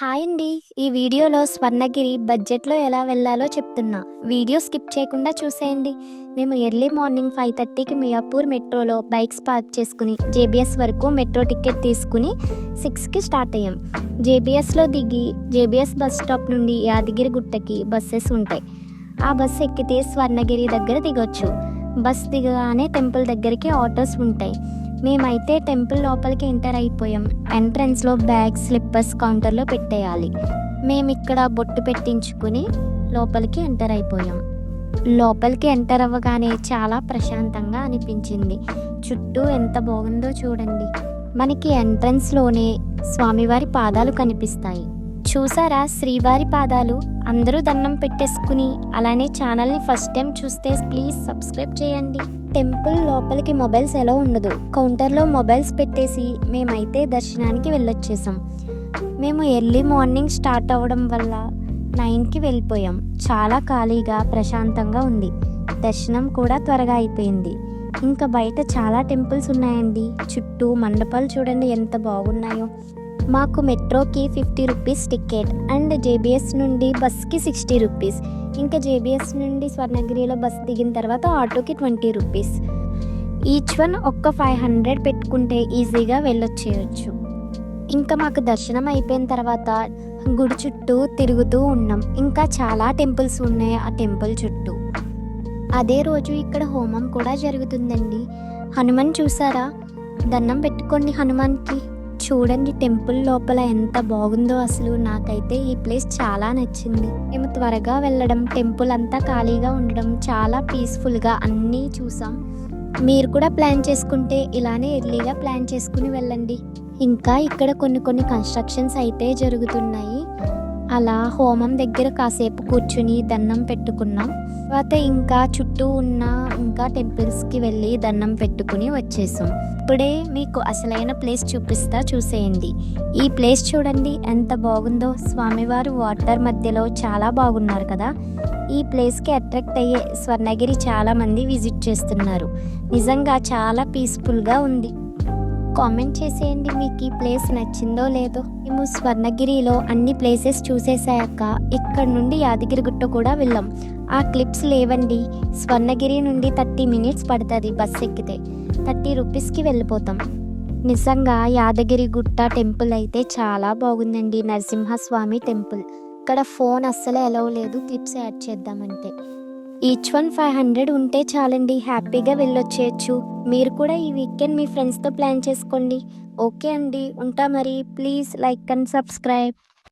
Hi అండి. ఈ వీడియోలో స్వర్ణగిరి బడ్జెట్లో ఎలా వెళ్ళాలో చెప్తున్నా. వీడియో స్కిప్ చేయకుండా చూసేయండి. మేము ఎర్లీ మార్నింగ్ ఫైవ్ థర్టీకి మియాపూర్ మెట్రోలో బైక్స్ పార్క్ చేసుకుని జేబీఎస్ వరకు మెట్రో టికెట్ తీసుకుని సిక్స్కి స్టార్ట్ అయ్యాం. జేబీఎస్లో దిగి జేబీఎస్ బస్ స్టాప్ నుండి యాదగిరి గుట్టకి బస్సెస్ ఉంటాయి. ఆ బస్సు ఎక్కితే స్వర్ణగిరి దగ్గర దిగొచ్చు. బస్ దిగగానే టెంపుల్ దగ్గరికి ఆటోస్ ఉంటాయి. మేమైతే టెంపుల్ లోపలికి ఎంటర్ అయిపోయాం. ఎంట్రన్స్లో బ్యాగ్ స్లిప్పర్స్ కౌంటర్లో పెట్టేయాలి. మేము ఇక్కడ బొట్టు పెట్టించుకుని లోపలికి ఎంటర్ అయిపోయాం. లోపలికి ఎంటర్ అవ్వగానే చాలా ప్రశాంతంగా అనిపించింది. చుట్టూ ఎంత బాగుందో చూడండి. మనకి ఎంట్రన్స్లోనే స్వామివారి పాదాలు కనిపిస్తాయి. చూసారా? శ్రీవారి పాదాలు అందరూ దండం పెట్టేసుకుని అలానే ఛానల్ని ఫస్ట్ టైం చూస్తే ప్లీజ్ సబ్స్క్రైబ్ చేయండి. టెంపుల్ లోపలికి మొబైల్స్ ఎలా ఉండదు. కౌంటర్లో మొబైల్స్ పెట్టేసి మేమైతే దర్శనానికి వెళ్ళొచ్చేసాం. మేము ఎర్లీ మార్నింగ్ స్టార్ట్ అవ్వడం వల్ల నైన్కి వెళ్ళిపోయాం. చాలా ఖాళీగా ప్రశాంతంగా ఉంది. దర్శనం కూడా త్వరగా అయిపోయింది. ఇంకా బయట చాలా టెంపుల్స్ ఉన్నాయండి. చుట్టూ మండపాలు చూడండి ఎంత బాగున్నాయో. మాకు మెట్రోకి fifty rupees ticket and JBS నుండి బస్కి సిక్స్టీ రూపీస్. ఇంకా జేబీఎస్ నుండి స్వర్ణగిరిలో బస్ దిగిన తర్వాత ఆటోకి ట్వంటీ రూపీస్. ఈచ్ వన్ ఒక్క ఫైవ్ హండ్రెడ్ పెట్టుకుంటే ఈజీగా వెళ్ళొచ్చేయచ్చు. ఇంకా మాకు దర్శనం అయిపోయిన తర్వాత గుడి చుట్టూ తిరుగుతూ ఉన్నాం. ఇంకా చాలా టెంపుల్స్ ఉన్నాయి ఆ టెంపుల్ చుట్టూ. అదే రోజు ఇక్కడ హోమం కూడా జరుగుతుందండి. హనుమాన్ చూసారా? దండం పెట్టుకోండి హనుమాన్కి. చూడండి టెంపుల్ లోపల ఎంత బాగుందో అసలు. నాకైతే ఈ ప్లేస్ చాలా నచ్చింది. మేము త్వరగా వెళ్ళడం టెంపుల్ అంతా ఖాళీగా ఉండడం చాలా పీస్ఫుల్గా అన్నీ చూసాం. మీరు కూడా ప్లాన్ చేసుకుంటే ఇలానే ఎర్లీగా ప్లాన్ చేసుకుని వెళ్ళండి. ఇంకా ఇక్కడ కొన్ని కొన్ని కన్స్ట్రక్షన్స్ అయితే జరుగుతున్నాయి. అలా హోమం దగ్గర కాసేపు కూర్చుని దండం పెట్టుకున్నాం. తర్వాత ఇంకా చుట్టూ ఉన్న ఇంకా టెంపుల్స్కి వెళ్ళి దండం పెట్టుకుని వచ్చేసాం. ఇప్పుడే మీకు అసలైన ప్లేస్ చూపిస్తా చూసేయండి. ఈ ప్లేస్ చూడండి ఎంత బాగుందో. స్వామివారు వాటర్ మధ్యలో చాలా బాగున్నారు కదా. ఈ ప్లేస్కి అట్రాక్ట్ అయ్యే స్వర్ణగిరి చాలామంది విజిట్ చేస్తున్నారు. నిజంగా చాలా పీస్ఫుల్గా ఉంది. కామెంట్ చేసేయండి. మీకు ఈ ప్లేస్ నచ్చిందో లేదో. మేము స్వర్ణగిరిలో అన్ని ప్లేసెస్ చూసేసాక ఇక్కడ నుండి యాదగిరిగుట్ట కూడా వెళ్ళాం. ఆ క్లిప్స్ లేవండి. స్వర్ణగిరి నుండి థర్టీ మినిట్స్ పడుతుంది బస్ ఎక్కితే. థర్టీ రూపీస్కి వెళ్ళిపోతాం. నిజంగా యాదగిరిగుట్ట టెంపుల్ అయితే చాలా బాగుందండి. నరసింహస్వామి టెంపుల్. ఇక్కడ ఫోన్ అస్సలు ఎలవ్ లేదు. క్లిప్స్ యాడ్ చేద్దామంటే. ఈచ్ వన్ ఫైవ్ హండ్రెడ్ ఉంటే చాలండి హ్యాపీగా వెళ్ళొచ్చేయచ్చు. మీరు కూడా ఈ వీకెండ్ మీ ఫ్రెండ్స్తో ప్లాన్ చేసుకోండి. ఓకే అండి ఉంటా మరి. Please like and subscribe